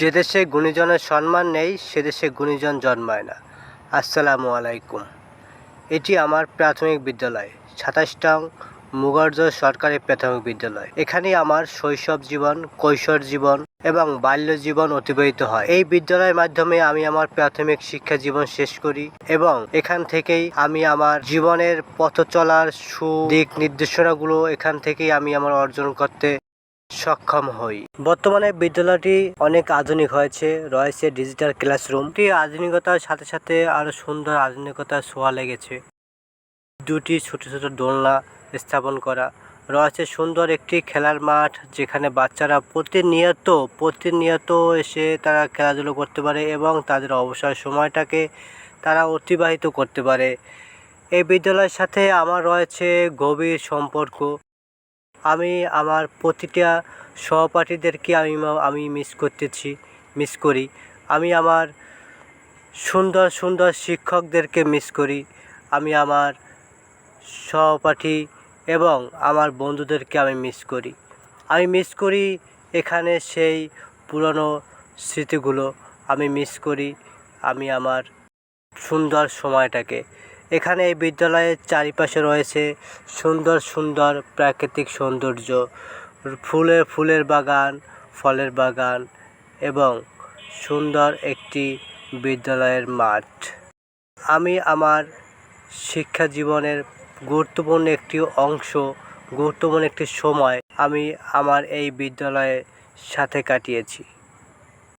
যে দেশে গুণীজনের সম্মান নেই, সে দেশে গুণীজন জন্মায় না। আসসালামু আলাইকুম। এটি আমার প্রাথমিক বিদ্যালয়, সাতাশ নং মুগর্জ সরকারি প্রাথমিক বিদ্যালয়। এখানেই আমার শৈশব জীবন, কৈশোর জীবন এবং বাল্য জীবন অতিবাহিত হয়। এই বিদ্যালয়ের মাধ্যমে আমি আমার প্রাথমিক শিক্ষা জীবন শেষ করি এবং এখান থেকেই আমি আমার জীবনের পথ চলার সুদিক নির্দেশনাগুলো এখান থেকেই আমি আমার অর্জন করতে সক্ষম হই। বর্তমানে বিদ্যালয়টি অনেক আধুনিক হয়েছে, রয়েছে ডিজিটাল ক্লাসরুম এটি আধুনিকতার সাথে সাথে আরও সুন্দর আধুনিকতার ছোঁয়া লেগেছে। দুটি ছোট ছোট দোলনা স্থাপন করা, রয়েছে সুন্দর একটি খেলার মাঠ যেখানে বাচ্চারা প্রতিনিয়ত প্রতিনিয়ত এসে তারা খেলাধুলো করতে পারে এবং তাদের অবসর সময়টাকে তারা অতিবাহিত করতে পারে। এই বিদ্যালয়ের সাথে আমার রয়েছে গভীর সম্পর্ক। আমি আমার প্রতিটা সহপাঠীদেরকে আমি আমি মিস করতেছি মিস করি। আমি আমার সুন্দর সুন্দর শিক্ষকদেরকে মিস করি। আমি আমার সহপাঠী এবং আমার বন্ধুদেরকে আমি মিস করি। আমি মিস করি এখানে সেই পুরনো স্মৃতিগুলো। আমি মিস করি আমি আমার সুন্দর সময়টাকে। এখানে এই বিদ্যালয়ের চারিপাশে রয়েছে সুন্দর সুন্দর প্রাকৃতিক সৌন্দর্য। ফুলের ফুলের বাগান, ফলের বাগান এবং সুন্দর একটি বিদ্যালয়ের মাঠ। আমি আমার শিক্ষা জীবনের গুরুত্বপূর্ণ একটি অংশ, গুরুত্বপূর্ণ একটি সময় আমি আমার এই বিদ্যালয়ের সাথে কাটিয়েছি।